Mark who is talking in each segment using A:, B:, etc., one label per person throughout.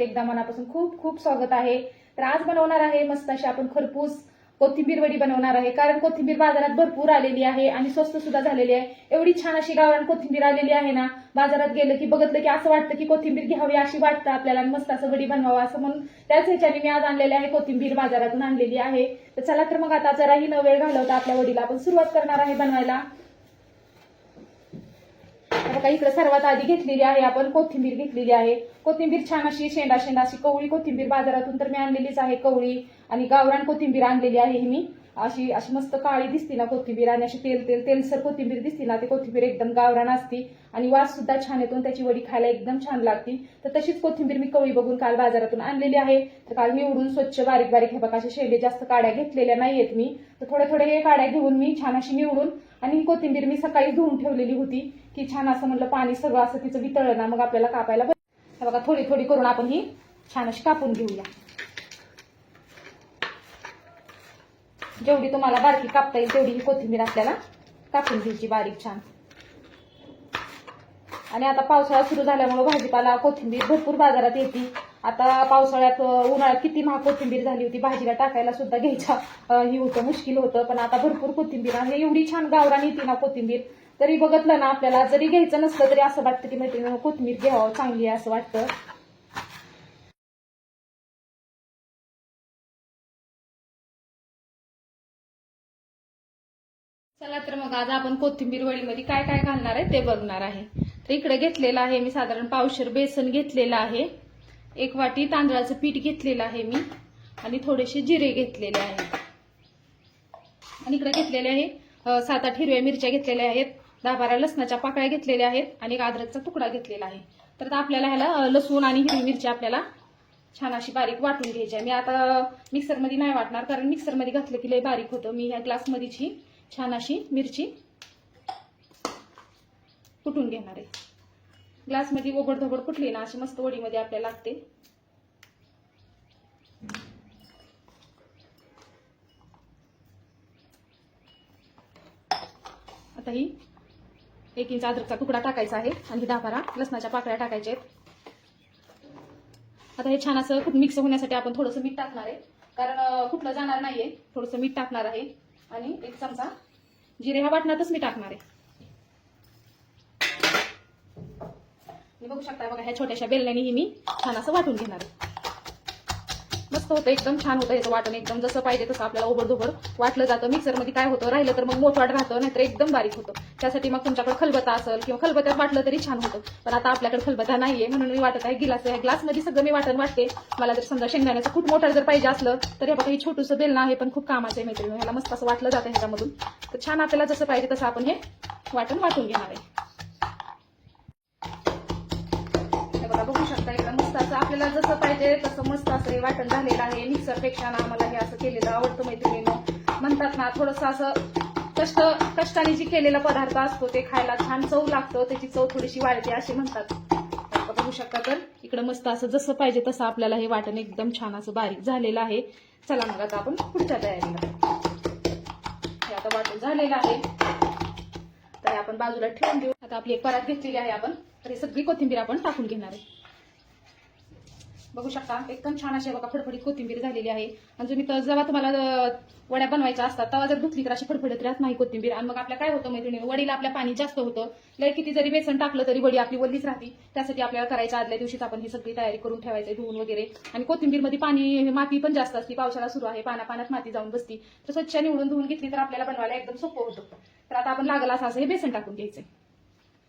A: परत एकदा मनापासून खूप खूप स्वागत आहे. तर आज बनवणार आहे मस्त अशी आपण खरपूस कोथिंबीर वडी बनवणार आहे. कारण कोथिंबीर बाजारात भरपूर आलेली आहे आणि स्वस्त सुद्धा झालेली आहे. एवढी छान अशी गावरान कोथिंबीर आलेली आहे ना बाजारात गेलं की बघितलं की असं वाटतं की कोथिंबीर घ्यावी अशी वाटतं आपल्याला आणि मस्त असं वडी बनवावं असं म्हणून त्याच ह्याच्याने मी आज आणलेली आहे कोथिंबीर बाजारातून आणलेली आहे. तर चला तर मग आता जराही न वेळ घालवता आपल्या वडीला आपण सुरुवात करणार आहे बनवायला. का बघा इकडे सर्वात आधी घेतलेली आहे आपण कोथिंबीर घेतलेली आहे. कोथिंबीर छान अशी शेंडा शेंडा अशी कवळी कोथिंबीर बाजारातून तर मी आणलेलीच आहे कवळी आणि गावरान कोथिंबीर आणलेली आहे ही मी. अशी अशी मस्त काळी दिसती ना कोथिंबीर आणि अशी तेल तेल तेलसर कोथिंबीर दिसती ना ती कोथिंबीर एकदम गावरान असती आणि वास सुद्धा छान येतो त्याची वडी खायला एकदम छान लागती. तर तशीच कोथिंबीर मी कवळी बघून काल बाजारातून आणलेली आहे. तर काल निवडून स्वच्छ बारीक बारीक हे बघा अशा शेंडे जास्त काड्या घेतलेल्या नाहीयेत मी. तर थोडे थोडे हे काड्या घेऊन मी छान अशी निवडून आणि कोथिंबीर मी सकाळी धुवून ठेवलेली होती. की छान असं म्हणलं पाणी सगळं असं तिचं वितळलं ना मग आपल्याला कापायला बरं. बघा थोडी थोडी करून आपण ही छान अशी कापून घेऊया. जेवढी तुम्हाला बारकी कापता येईल तेवढी ही कोथिंबीर आपल्याला कापून घ्यायची बारीक छान. आणि आता पावसाळा सुरू झाल्यामुळे भाजीपाला कोथिंबीर भरपूर बाजारात येते. आता पावसाळ्यात उन्हाळ्यात किती महाग कोथिंबीर झाली होती भाजीला टाकायला सुद्धा घ्यायचा हे ही होतं मुश्किल होतं. पण आता भरपूर कोथिंबीर आहे. एवढी छान गावरान येते ना कोथिंबीर. तरी बघतलं ना आपल्याला जरी घ्यायचं नसलं तरी असं वाटतं की मैत्रिणी कोथिंबीर घ्यावं चांगली आहे असं वाटतं. चला तर मग आज आपण कोथिंबीर वडीमध्ये काय काय घालणार आहे ते बघणार आहे. तर इकडे घेतलेलं आहे मी साधारण पावशर बेसन घेतलेलं आहे. एक वाटी तांदळाचं पीठ घेतलेलं आहे मी. आणि थोडेसे जिरे घेतलेले आहे आणि इकडे घेतलेले आहे सात आठ हिरव्या मिरच्या घेतलेल्या आहेत. दहा बारा लसणाच्या पाकळ्या घेतलेल्या आहेत आणि एक अद्रकचा तुकडा घेतलेला आहे. तर आता आपल्याला ह्याला लसूण आणि हिरवी मिरची आपल्याला छान अशी बारीक वाटून घ्यायची आहे. मी आता मिक्सरमध्ये नाही वाटणार कारण मिक्सरमध्ये घातलं की लय बारीक होतं. मी ह्या ग्लासमध्येची छान अशी मिरची कुटून घेणार आहे. ग्लासमध्ये ओबड धोबड कुठली ना अशी मस्त वडीमध्ये आपल्याला लागते. आता ही एक इंच अद्रकचा तुकडा टाकायचा आहे आणि दहा बारा लसणाच्या पाकळ्या टाकायच्या आहेत. आता हे छान असं खूप मिक्स होण्यासाठी आपण थोडंसं मीठ टाकणार आहे. कारण कुठलं जाणार नाहीये. थोडंसं मीठ टाकणार आहे आणि एक चमचा जिरे ह्या वाटणातच मी टाकणार आहे. बघू शकता बघा ह्या छोट्याशा बेलण्याने ही मी छान असं वाटून घेणार आहे. मस्त होतं एकदम छान होतं याचं वाटण एकदम जसं पाहिजे तसं आपल्याला ओबडधोबड वाटलं जातं. मिक्सरमध्ये काय होतं राहिलं तर मग मोठवाट राहतं नाहीतर एकदम बारीक होतं. त्यासाठी मग तुमच्याकडे खलबता असेल किंवा खलबत्यात वाटलं तरी छान होतं. पण आता आपल्याकडे खलबता नाहीये म्हणून मी वाटत आहे गिलास आहे ग्लासमध्ये सगळं मी वाटण वाटते. मला जर समजा शेंगदाण्याचं खूप मोठं जर पाहिजे असलं तर हे बघा हे छोटूसं बेलणं आहे पण खूप कामाचं आहे मैत्रिणी. ह्याला मस्त असं वाटलं जातं ह्याच्यामधून. तर छान आपल्याला जसं पाहिजे तसं आपण हे वाटण वाटून घेणार आहे. बघू शकता एकदम मस्त असं आपल्याला जसं पाहिजे तसं मस्त असं हे वाटण झालेलं आहे. मिक्सरपेक्षा ना आम्हाला हे असं केलेलं आवडतं मैत्रिणीनं. म्हणतात ना थोडंसं असं कष्ट कष्टाने जी केलेला पदार्थ असतो ते खायला छान चव लागतं. त्याची चव थोडीशी वाढते असे म्हणतात. बघू शकता तर इकडं मस्त असं जसं पाहिजे तसं आपल्याला हे वाटण एकदम छान असं बारीक झालेलं आहे. चला मग आता आपण पुढच्या तयारीला. हे आता वाटण झालेलं आहे. तर आपण बाजूला ठेवून देऊ. आता आपली एक परात घेतलेली आहे आपण. तर हे सगळी कोथिंबीर आपण टाकून घेणार आहे. बघू शकता. एकदम छान अशी बघा फडफडीत कोथिंबीर झालेली आहे. आणि तुम्ही तर जेव्हा तुम्हाला वड्या बनवायच्या असतात तेव्हा जर धुतली तर अशी फडफडत राहत नाही कोथिंबीर. आणि मग आपल्या काय होतं मैत्रिणी वडीला आपल्या पाणी जास्त होतं. लय किती जरी बेसन टाकलं तरी वडी आपली वल्लीच राहते. त्यासाठी आपल्याला करायच्या आदल्या दिवशीच आपण ही सगळी तयारी करून ठेवायची धुवून वगैरे. आणि कोथिंबीरमध्ये पाणी माती पण जास्त असते. पावसाळा सुरू आहे पाना पाण्यात माती जाऊन बसती. तर स्वच्छ निवडून धुवून घेतली तर आपल्याला बनवायला एकदम सोपं होतं. तर आता आपण लागलं असं असं हे बेसन टाकून घ्यायचंय.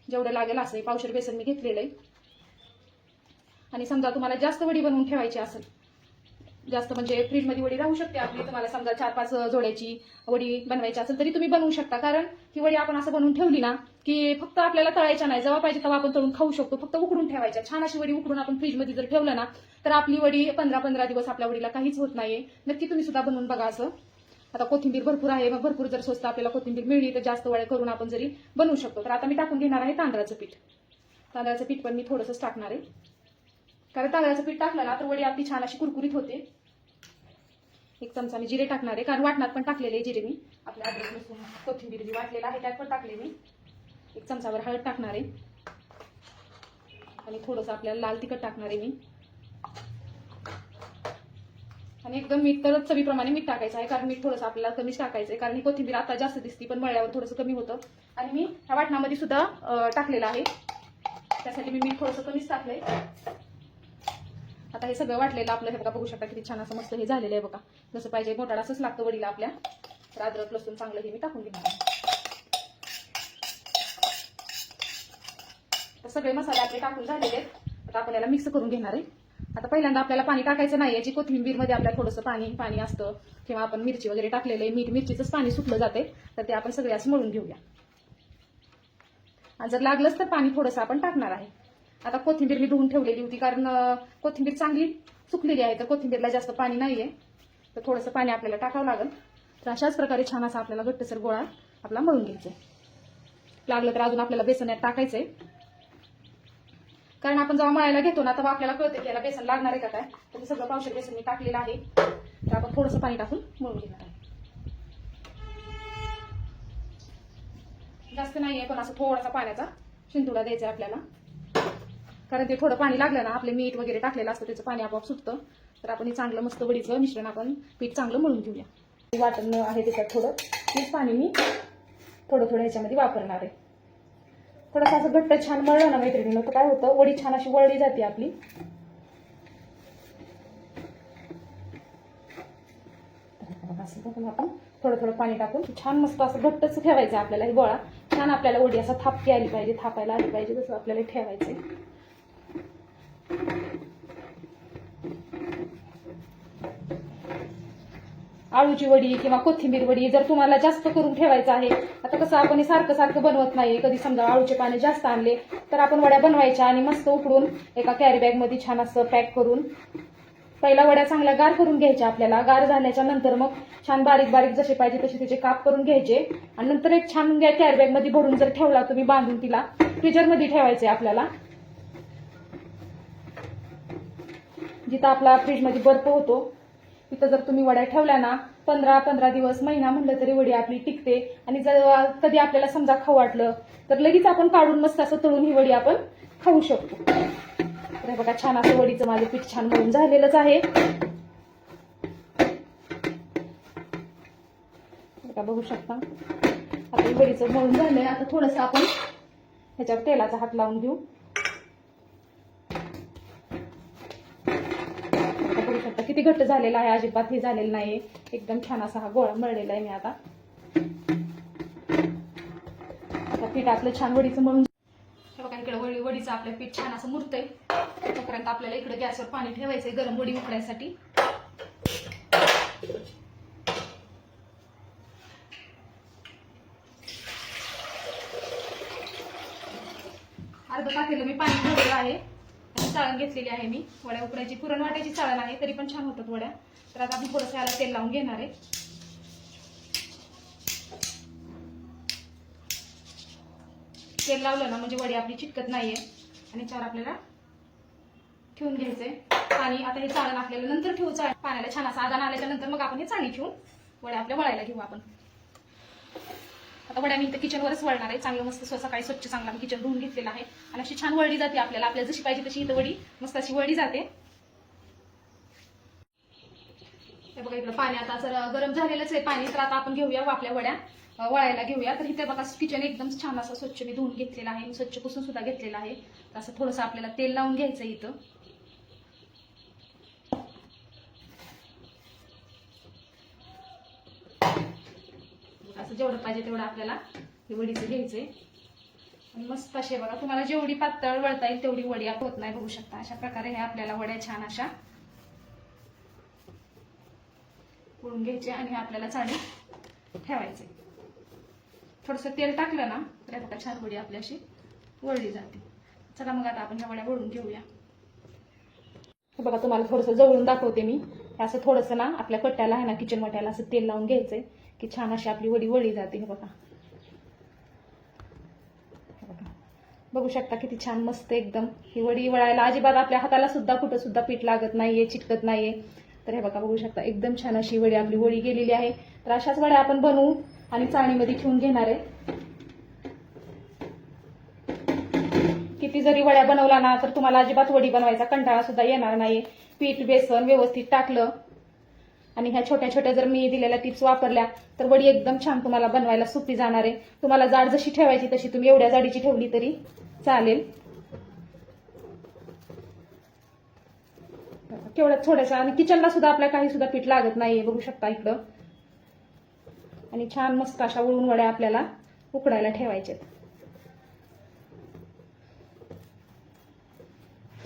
A: जेवढं लागेल असं हे पावशर बेसन मी घेतलेलं आहे. आणि समजा तुम्हाला जास्त वडी बनवून ठेवायची असेल जास्त म्हणजे फ्रीजमध्ये वडी राहू शकते आपली. तुम्हाला समजा चार पाच जोड्याची वडी बनवायची असेल तरी तुम्ही बनवू शकता. कारण ही वडी आपण असं बनवून ठेवली ना की फक्त आपल्याला तळायच्या नाही. जेव्हा पाहिजे तेव्हा आपण तळून खाऊ शकतो. फक्त उकडून ठेवायच्या. छान अशी वडी उकडून आपण फ्रीजमध्ये जर ठेवलं ना तर आपली वडी पंधरा पंधरा दिवस आपल्या वडीला काहीच होत नाहीये. नक्की तुम्ही सुद्धा बनवून बघा असं. आता कोथिंबीर भरपूर आहे. मग भरपूर जर स्वस्त आपल्याला कोथिंबीर मिळली तर जास्त वड्या करून आपण जरी बनवू शकतो. तर आता मी टाकून घेणार आहे तांदळाचं पीठ. तांदळाचं पीठ पण मी थोडंसंच टाकणार आहे. कारण तांदळाचं पीठ टाकलं ना तर वडी आपली छान अशी कुरकुरीत होते. एक चमचा मी जिरे टाकणार आहे कारण वाटणात पण टाकलेले आहे जिरे मी. आपल्या अद्रक लसूण कोथिंबीर जी वाटलेला आहे त्यात पण टाकले मी. एक चमचावर हळद टाकणार आहे. आणि थोडंसं आपल्याला लाल तिखट टाकणार आहे मी. आणि एकदम मीठ तर चवीप्रमाणे मीठ टाकायचं आहे कारण मीठ थोडंसं आपल्याला कमीच टाकायचं आहे कारण ही कोथिंबीर आता जास्त दिसती पण मळल्यावर थोडंसं कमी होतं. आणि मी ह्या वाटणामध्ये सुद्धा टाकलेलं आहे. त्यासाठी मी मीठ थोडंसं कमीच टाकलं आहे आता हे सगळं वाटलेलं आपलं हे बघा बघू शकता किती छान असं मस्त हे झालेलं आहे बघा. जसं पाहिजे मोठाड असंच लागतं वडीला आपल्या. तर अद्रक लसूण चांगलं हे मी टाकून घेणार आहे. तर सगळे मसाले आपले टाकून झालेले आहेत. आता आपण याला मिक्स करून घेणार आहे. आता पहिल्यांदा आपल्याला पाणी टाकायचं नाही याची कोथिंबीरमध्ये आपल्याला थोडंसं पाणी पाणी असतं किंवा आपण मिरची वगैरे टाकलेलं आहे मीठ मिरचीचंच पाणी सुटलं जाते तर ते आपण सगळे असं मळून घेऊया. आणि जर लागलंच तर पाणी थोडंसं आपण टाकणार आहे. आता कोथिंबीर मी धुवून ठेवलेली होती कारण कोथिंबीर चांगली सुकलेली आहे तर कोथिंबीरला जास्त पाणी नाहीये. तर थोडंसं पाणी आपल्याला टाकावं लागेल. तर अशाच प्रकारे छान असा आपल्याला घट्टसर गोळा आपला मळून घ्यायचा आहे. लागलं तर अजून आपल्याला बेसन यात टाकायचंय. कारण आपण जेव्हा मळायला घेतो ना तेव्हा आपल्याला कळते की याला बेसन लागणार आहे का काय. तर ते सगळं पावशेर बेसन मी टाकलेलं आहे. तर आपण थोडंसं पाणी टाकून मळून घेणार आहे. जास्त नाहीये पण असं थोडासा पाण्याचा शिंतुडा द्यायचा आहे आपल्याला. कारण ते थोडं पाणी लागलं ना आपले मीठ वगैरे टाकलेलं असतं त्याचं पाणी आपोआप सुटतं. तर आपण हे चांगलं मस्त वडीचं मिश्रण आपण पीठ चांगलं मळून घेऊया. वाटण आहे त्याच्यात थोडं. तेच पाणी मी थोडं थोडं ह्याच्यामध्ये वापरणार आहे. थोडंसं असं घट्ट छान मळलं ना मैत्रिणीनं तर काय होतं वडी छान अशी वळली जाते आपली. असं बघून आपण थोडं थोडं पाणी टाकून छान मस्त असं घट्टच ठेवायचं आहे आपल्याला हे गोळा. छान आपल्याला वडी असं थापकी आली पाहिजे थापायला आली पाहिजे तसं आपल्याला ठेवायचं आहे आळूची वडी किंवा कोथिंबीर वडी जर तुम्हाला जास्त करून ठेवायचं आहे आता कसं आपण हे सारखं सारखं बनवत नाही. कधी समजा आळूचे पाने जास्त आणले तर आपण वड्या बनवायच्या आणि मस्त उकडून एका कॅरी बॅगमध्ये छान असं पॅक करून पहिला वड्या चांगल्या गार करून घ्यायच्या आपल्याला. गार झाल्याच्यानंतर मग छान बारीक बारीक जसे पाहिजे तसे त्याचे काप करून घ्यायचे. आणि नंतर एक छान कॅरी बॅगमध्ये भरून जर ठेवला तुम्ही बांधून तिला फ्रीजरमध्ये ठेवायचे आपल्याला. जिथं आपला फ्रीजमध्ये बर्फ होतो तिथं जर तुम्ही वड्या ठेवल्या ना पंधरा पंधरा दिवस महिना म्हणलं तरी वडी आपली टिकते. आणि जर कधी आपल्याला समजा खाऊ वाटलं तर लगेच आपण काढून मस्त असं तळून ही वडी आपण खाऊ शकतो. तर बघा छान असं वडीचं माझं पीठ छान मळून झालेलंच आहे. बघा बघू शकता. आता वडीचं मळून झालंय. आता थोडंसं आपण ह्याच्यावर तेलाचा हात लावून घेऊ आता बघू शकता किती घट्ट झालेला आहे अजिबात हे झालेलं नाही एकदम छान असा हा गोळा मळलेला आहे मी आता. आता पीठ आपलं छान वडीचं मळून बघा इकडे वडी वडीचं आपलं पीठ छान असं मुरतंय. तोपर्यंत आपल्याला इकडे गॅसवर पाणी ठेवायचंय गरम वडी उकडायसाठी. अर्ध टाकेलं मी पाणी भरलेलं आहे. चाळण घेतलेली आहे मी. वड्या उकडायची पुरण वाटायची चाळण आहे तरी पण छान होतात वड्या. तर आता आपण थोडंसं याला तेल लावून घेणार आहे. तेल लावलं ना म्हणजे वडी आपली चिटकत नाहीये. आणि चार आपल्याला ठेवून घ्यायचंय. पाणी आता हे चाळण आपल्याला नंतर ठेवू चाळ पाण्याला छान असं आदान आल्याच्यानंतर मग आपण हे चाणी ठेवून वड्या आपल्या वळायला घेऊ आपण. आता वड्या मी इथं किचनवरच वळणार आहे. चांगलं मस्त सकाळी स्वच्छ चांगला मी किचन धुवून घेतलेलं आहे. आणि अशी छान वळली जाते आपल्याला. आपल्याला जशी पाहिजे तशी इथं वडी मस्त अशी वळली जाते. बघा इकडं पाणी आता जर गरम झालेलंच आहे पाणी तर आता आपण घेऊया आपल्या वड्या. वळायला घेऊया. तर इथे बघा किचन एकदम छान असं स्वच्छ मी धुवून घेतलेलं आहे. मी स्वच्छ पुसून सुद्धा घेतलेलं आहे. तर असं थोडंसं आपल्याला तेल लावून घ्यायचं इथं. असं जेवढं पाहिजे तेवढं आपल्याला हे वडीचं घ्यायचंय. आणि मस्त असे बघा तुम्हाला जेवढी पातळ वळता येईल तेवढी वडी होत नाही बघू शकता. अशा प्रकारे हे आपल्याला वड्या छान अशा वळून घ्यायचे आणि आपल्याला चाळी ठेवायचे थोडंसं तेल टाकलं ना तर बघा छान वडी आपल्या अशी वळली जाते. चला मग आता आपण ह्या वड्या वळून घेऊया. हे बघा तुम्हाला थोडंसं जवळून दाखवते मी. असं थोडंसं ना आपल्या कट्ट्याला आहे ना किचन वाट्याला असं तेल लावून घ्यायचंय. की छान अशी आपली वडी वळली जाते हे बघा. बघा. बघू शकता किती छान मस्त एकदम. ही वडी वळायला अजिबात आपल्या हाताला सुद्धा कुठं सुद्धा पीठ लागत नाहीये चिटकत नाहीये. तर हे बघा बघू शकता. एकदम छान अशी वडी आपली वडी गेलेली आहे. तर अशाच वड्या आपण बनवू आणि चाळणीमध्ये ठेवून घेणार आहे. किती जरी वड्या बनवला ना तर तुम्हाला अजिबात वडी बनवायचा कंटाळा सुद्धा येणार नाही पीठ बेसन व्यवस्थित टाकलं आणि ह्या छोट्या छोट्या जर मी दिलेल्या टिप्स वापरल्या तर वडी एकदम छान तुम्हाला बनवायला सोपी जाणार आहे. तुम्हाला जाड जशी ठेवायची तशी तुम्ही एवढ्या जाडीची ठेवली तरी चालेल. केवढ्या थोड्याशा आणि किचनला सुद्धा आपल्या काही सुद्धा पीठ लागत नाहीये बघू शकता इकडं. आणि छान मस्त अशा वळून वड्या आपल्याला उकडायला ठेवायच्यात.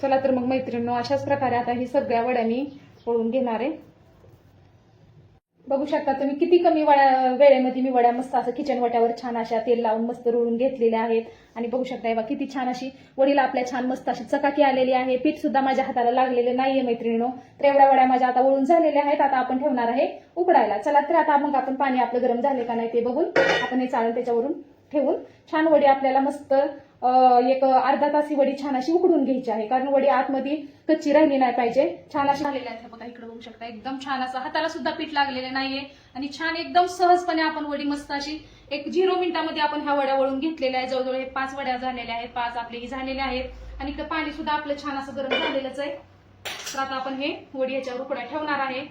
A: चला तर मग मैत्रिणी अशाच प्रकारे आता ही सगळ्या वड्या मी वळून घेणार आहे. बघू शकता तुम्ही किती कमी वड्या वेळेमध्ये मी वड्या मस्त असं किचन वट्यावर छान अशा तेल लावून मस्त रुळून घेतलेल्या आहेत. आणि बघू शकता बा किती छान अशी वडील आपल्या छान मस्त अशी चकाकी आलेली आहे. पीठ सुद्धा माझ्या हाताला लागलेले नाहीये मैत्रिणीनो. तर एवढ्या वड्या माझ्या आता वळून झालेल्या आहेत. आता आपण ठेवणार आहे उकडायला. चला तर आता मग आपण पाणी आपलं गरम झाले का नाही ते बघून आपण हे चालेल त्याच्यावरून ठेवून छान वडी आपल्याला मस्त एक अर्धा तास ही वडी छान अशी उकडून घ्यायची आहे. कारण वडी आतमध्ये कच्ची राहिली नाही पाहिजे. छान अशी झालेली आहे. बघा इकडे बघू शकता. एकदम छान असं हाताला सुद्धा पीठ लागलेले नाहीये. आणि छान एकदम सहजपणे आपण वडी मस्त अशी एक झिरो मिनिटामध्ये आपण ह्या वड्या वळून घेतलेल्या आहेत. जवळजवळ हे पाच वड्या झालेल्या आहेत. पाच आपले ही झालेल्या आहेत. आणि इकडे पाणी सुद्धा आपलं छान असं गरम झालेलंच आहे. तर आता आपण हे वडी याच्यावर उकड्या ठेवणार आहे.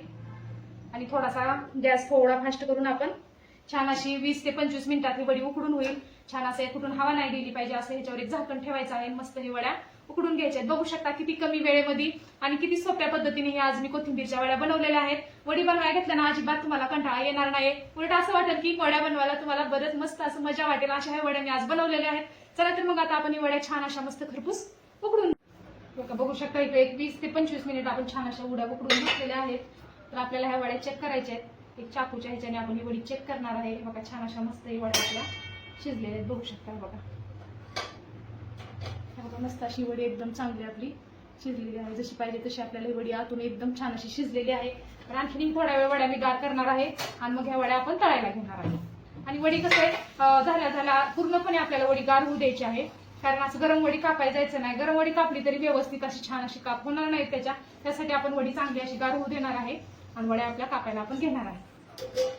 A: आणि थोडासा गॅस थोडा फास्ट करून आपण छान अशी वीस ते पंचवीस मिनिटात ही वडी उकडून होईल. छान असं कुठून हवा नाही गेली पाहिजे असं ह्याच्यावर एक झाकण ठेवायचं आहे. मस्त ही वड्या उकडून घ्यायच्या आहेत. बघू शकता किती कमी वेळेमध्ये आणि किती सोप्या पद्धतीने हे आज मी कोथिंबीरच्या वड्या बनवलेल्या आहेत. वडी बनवायला घेतल्या ना अजिबात तुम्हाला कंटाळा येणार नाही. उलट असं वाटेल की वड्या बनवायला तुम्हाला बरंच मस्त असं मजा वाटेल. अशा ह्या वड्या मी आज बनवलेल्या आहेत. चला तर मग आता आपण ही वड्या छान अशा मस्त खरपूस उकडून बघू शकता इकडे एक वीस ते पंचवीस मिनिट आपण छान अशा उड्या उकडून घेतलेल्या आहेत. तर आपल्याला ह्या वड्या चेक करायच्या आहेत. एक चाकूच्या ह्याच्याने आपण ही वडी चेक करणार आहे. बघा छान अशा मस्त ही वड्या आपल्या शिजलेल्या आहेत. बघू शकता बघा. बघा मस्त अशी वडी एकदम चांगली आपली शिजलेली आहे. जशी पाहिजे तशी आपल्याला ही वडी आतून एकदम छान अशी शिजलेली आहे. पण आणखीन थोड्या वेळ वड्या मी गार करणार आहे आणि मग ह्या वड्या आपण तळायला घेणार आहे. आणि वडी कसं आहे झाल्या झाल्या पूर्णपणे आपल्याला वडी गार होऊ द्यायची आहे. कारण असं गरम वडी कापायला जायचं नाही. गरम वडी कापली तरी व्यवस्थित अशी छान अशी काप होणार नाही त्याच्या. त्यासाठी आपण वडी चांगली अशी गार होऊ देणार आहे. आणि वड्या आपल्या कापायला आपण घेणार आहे.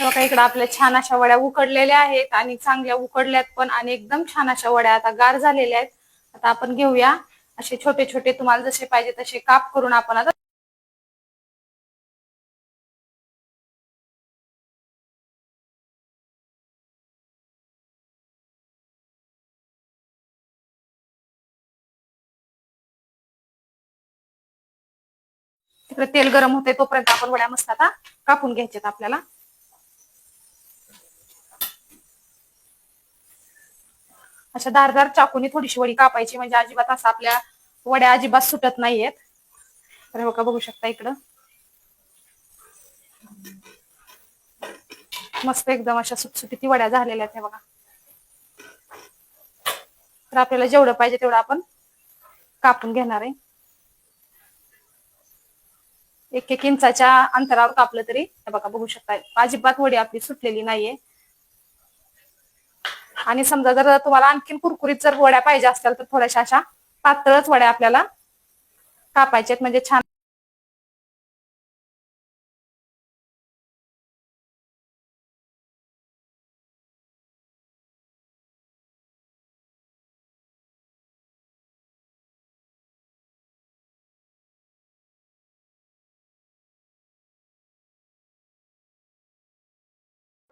A: बघा इकडे आपल्या छान अशा वड्या उकडलेल्या आहेत आणि चांगल्या उकडल्यात पण आणि एकदम छान अशा वड्या आता गार झालेल्या आहेत. आता आपण घेऊया. असे छोटे छोटे तुम्हाला जसे पाहिजे तसे काप करून आपण आता तिकडे तेल गरम होते तोपर्यंत आपण वड्या मस्त आता कापून घ्यायच्यात आपल्याला. अशा धारदार चाकूनी थोडीशी वडी कापायची म्हणजे अजिबात असं आपल्या वड्या अजिबात सुटत नाहीयेत. तर बघा बघू शकता इकडं. मस्त एकदम अशा सुटसुटीत वड्या झालेल्या आहेत हे बघा. तर आपल्याला जेवढं पाहिजे तेवढं आपण कापून घेणार आहे. एक एक इंचाच्या अंतरावर कापलं तरी बघा बघू शकता अजिबात वडी आपली सुटलेली नाहीये. आणि समजा जर तुम्हाला आणखीन कुरकुरीत जर वड्या पाहिजे असतील तर थोड्याशा अशा पातळच वड्या आपल्याला कापायच्यात म्हणजे छान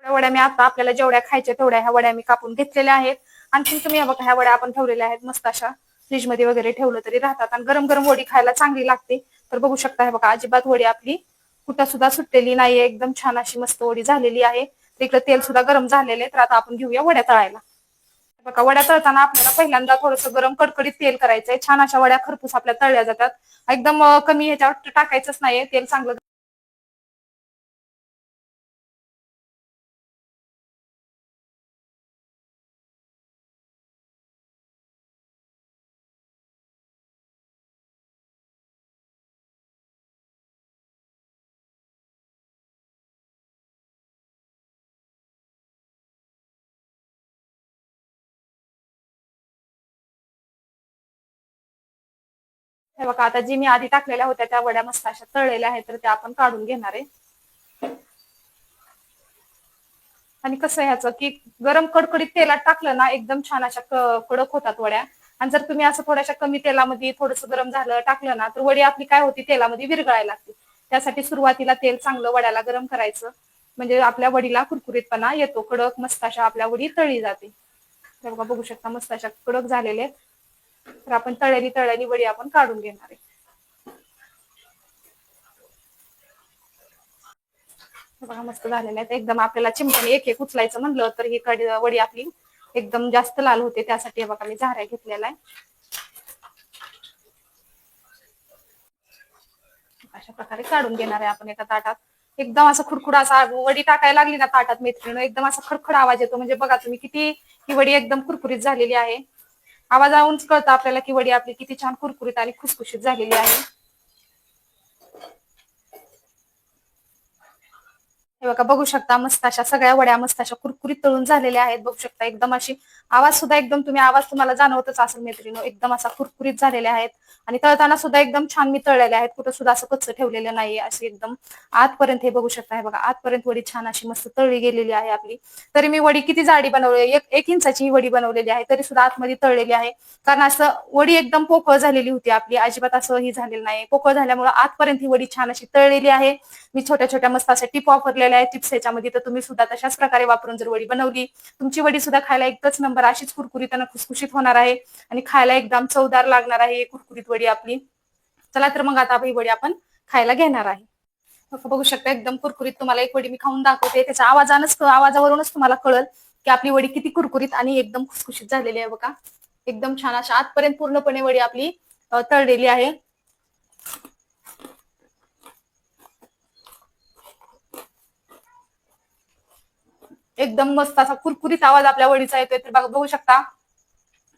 A: वड्या मी आता आपल्याला जेवढ्या खायच्या तेवढ्या ह्या वड्या मी कापून घेतलेल्या आहेत. आणखी तुम्ही बघा ह्या वड्या आपण ठेवलेल्या आहेत मस्त अशा फ्रीजमध्ये वगैरे ठेवलं तरी राहतात. आणि गरम गरम वडी खायला चांगली लागते. तर बघू शकता हे बघा अजिबात वडी आपली कुठं सुद्धा सुटलेली नाहीये. एकदम छान अशी मस्त वडी झालेली आहे. तर इकडे तेल सुद्धा गरम झालेले तर आता आपण घेऊया वड्या तळायला. बघा वड्या तळताना आपल्याला पहिल्यांदा थोडंसं गरम कडकडीत तेल करायचंय. छान अशा वड्या खरपूस आपल्या तळल्या जातात. एकदम कमी ह्याच्यावर टाकायचंच नाहीये. तेल चांगलं हे बघा आता जी मी आधी टाकलेल्या होत्या त्या वड्या मस्त अशा तळलेल्या आहेत तर त्या आपण काढून घेणार आहे. आणि कसं ह्याचं की गरम कडकडीत तेलात टाकलं ना एकदम छान अशा कडक होतात वड्या. आणि जर तुम्ही असं थोड्याशा कमी तेलामध्ये थोडंसं गरम झालं टाकलं ना तर वडी आपली काय होती तेलामध्ये विरघळायला लागते. त्यासाठी सुरुवातीला तेल चांगलं वड्याला गरम करायचं. म्हणजे आपल्या वडीला कुरकुरीतपणा येतो कडक मस्त अशा आपल्या वडी तळी जाते. बघा बघू शकता मस्त अशा कडक झालेले आहेत. तर आपण तळ्यानी तळ्यानी वडी आपण काढून घेणार आहे. बघा मस्त झालेलं आहे. एकदम आपल्याला चिमट्याने एक एक उचलायचं म्हणलं तर ही कडी वडी आपली एकदम जास्त लाल होते. त्यासाठी बघा मी झाऱ्या घेतलेला आहे. अशा प्रकारे काढून घेणार आहे आपण एका ताटात. एकदम असं खुडखुड असा वडी टाकायला लागली ना ताटात मैत्रिणी एकदम असा खडखड आवाज येतो. म्हणजे बघा तुम्ही किती ही वडी एकदम कुरकुरीत झालेली आहे. आवाजावरूनच कळतं आपल्याला की वडी आपली किती छान कुरकुरीत आणि खुसखुशीत झालेली आहे. हे बघा बघू शकता मस्त अशा सगळ्या वड्या मस्त अशा कुरकुरीत तळून झालेल्या आहेत. बघू शकता एकदम अशी आवाज सुद्धा एकदम तुम्ही आवाज तुम्हाला जाणवतच असेल मैत्रिणी एकदम असा कुरकुरीत झालेल्या आहेत. आणि तळताना सुद्धा एकदम छान मी तळलेले आहेत. कुठं सुद्धा असं कच्चं ठेवलेलं नाही असे एकदम आतपर्यंत हे बघू शकता हे बघा आतपर्यंत वडी छान अशी मस्त तळली गेलेली आहे आपली. तरी मी वडी किती जाडी बनवली एक एक इंचाची ही वडी बनवलेली आहे. तरी सुद्धा आतमध्ये तळलेली आहे. कारण असं वडी एकदम पोकळ झालेली होती आपली. अजिबात असं ही झालेलं नाही. पोकळ झाल्यामुळे आतपर्यंत ही वडी छान अशी तळलेली आहे. मी छोट्या छोट्या मस्त अशा टिप वापरलेल्या आहेत टिप्स याच्यामध्ये तर तुम्ही सुद्धा तशाच प्रकारे वापरून जर वडी बनवली तुमची वडी सुद्धा खायला एकच नंबर अशीच कुरकुरीत आणि खुसखुशीत होणार आहे आणि खायला एकदम चवदार लागणार आहे कुरकुरीत वडी आपली. चला तर मग आता ही वडी आपण खायला घेणार आहे. बघू शकता एकदम कुरकुरीत तुम्हाला एक वडी मी खाऊन दाखवते. त्याच्या आवाजानच आवाजावरूनच तुम्हाला कळल की आपली वडी किती कुरकुरीत आणि एकदम खुसखुशीत झालेली आहे बघा. एकदम छान अशा आतपर्यंत पूर्णपणे वडी आपली तळलेली आहे. एकदम मस्त असा कुरकुरीत आवाज आपल्या वडीचा येतोय. तर बघा बघू शकता.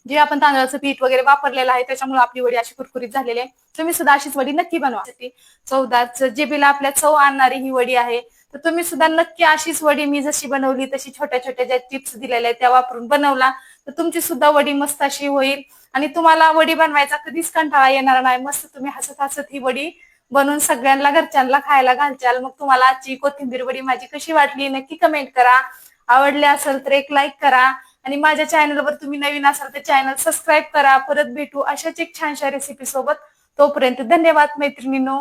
A: जे आपण तांदळाचं पीठ वगैरे वापरलेलं आहे त्याच्यामुळे आपली वडी अशी कुरकुरीत झालेली आहे. तुम्ही सुद्धा अशीच वडी नक्की बनवा. ती चवदार जिबीला आपल्या चव आणणारी ही वडी आहे. तर तुम्ही सुद्धा नक्की अशीच वडी मी जशी बनवली तशी छोट्या छोट्या ज्या टिप्स दिलेल्या आहेत त्या वापरून बनवला. तर तुमची सुद्धा वडी मस्त अशी होईल. आणि तुम्हाला वडी बनवायचा कधीच कंटाळा येणार नाही. मस्त तुम्ही हसत हसत ही वडी बनवून सगळ्यांना घरच्यांना खायला घालचाल. मग तुम्हाला आजची कोथिंबीर वडी माझी कशी वाटली नक्की कमेंट करा. आवडले असेल तर एक लाईक करा. आणि माझ्या चॅनलवर तुम्ही नवीन असाल तर चॅनल सबस्क्राईब करा. परत भेटू अशाच एक छानशा रेसिपी सोबत. तोपर्यंत धन्यवाद मैत्रिणींनो.